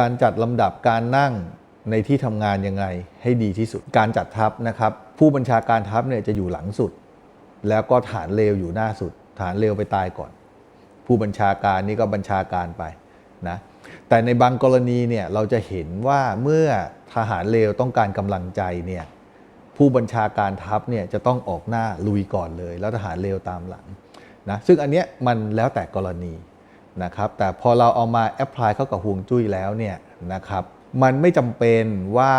การจัดลำดับการนั่งในที่ทำงานยังไงให้ดีที่สุด การจัดทัพนะครับ ผู้บัญชาการทัพเนี่ยจะอยู่หลังสุด แล้วก็ฐานเลวอยู่หน้าสุด ฐานเลวไปตายก่อน ผู้บัญชาการนี่ก็บัญชาการไปนะแต่ในบางกรณีเนี่ยเราจะเห็นว่าเมื่อทหารเลวต้องการกำลังใจเนี่ยผู้บัญชาการทัพเนี่ยจะต้องออกหน้าลุยก่อนเลย แล้วทหารเลวตามหลังนะซึ่งอันเนี้ยมันแล้วแต่กรณี นะครับแต่พอเราเอามาแอพพลายเข้ากับห่วงจุ้ยแล้วเนี่ยนะครับมันไม่จำเป็นว่า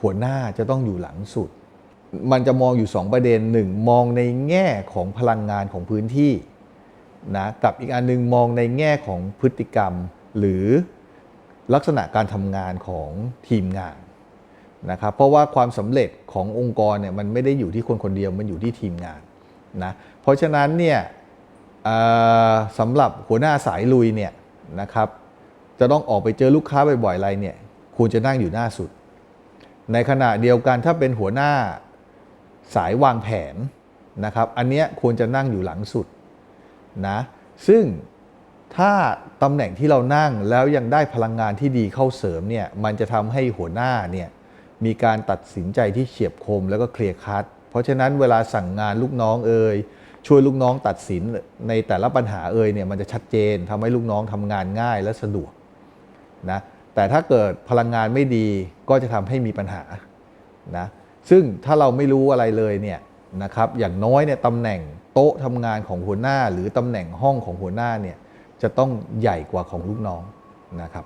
หัวหน้าจะต้องอยู่หลังสุด มันจะมองอยู่ 2 ประเด็นหนึ่งมองในแง่ของพลังงานของพื้นที่นะกับอีกอันหนึงมองในแง่ของพฤติกรรม หรือลักษณะการทำงานของทีมงานนะครับเพราะว่าความสำเร็จขององค์กรเนี่ยมันไม่ได้อยู่ที่คนคนเดียวมันอยู่ที่ทีมงานนะเพราะฉะนั้นเนี่ย สำหรับหัวหน้าสายลุยเนี่ยนะครับจะต้องออกไปเจอลูกค้าบ่อยๆอะไรเนี่ยควรจะนั่งอยู่หน้าสุด ในขณะเดียวกันถ้าเป็นหัวหน้าสายวางแผนนะครับ อันเนี้ยควรจะนั่งอยู่หลังสุดนะซึ่งถ้าตำแหน่งที่เรานั่งแล้วยังได้พลังงานที่ดีเข้าเสริมเนี่ยมันจะทำให้หัวหน้าเนี่ยมีการตัดสินใจที่เฉียบคมแล้วก็เคลียร์คัด เพราะฉะนั้นเวลาสั่งงานลูกน้องเอ่ย ช่วยลูกน้องตัดสินในแต่ละปัญหาเอ่ยเนี่ยมันจะชัดเจนทำให้ลูกน้องทำงานง่ายและสะดวกนะแต่ถ้าเกิดพลังงานไม่ดีก็จะทำให้มีปัญหานะซึ่งถ้าเราไม่รู้อะไรเลยเนี่ยนะครับอย่างน้อยเนี่ยตำแหน่งโต๊ะทำงานของหัวหน้า หรือตำแหน่งห้องของหัวหน้าเนี่ยจะต้องใหญ่กว่าของลูกน้องนะครับ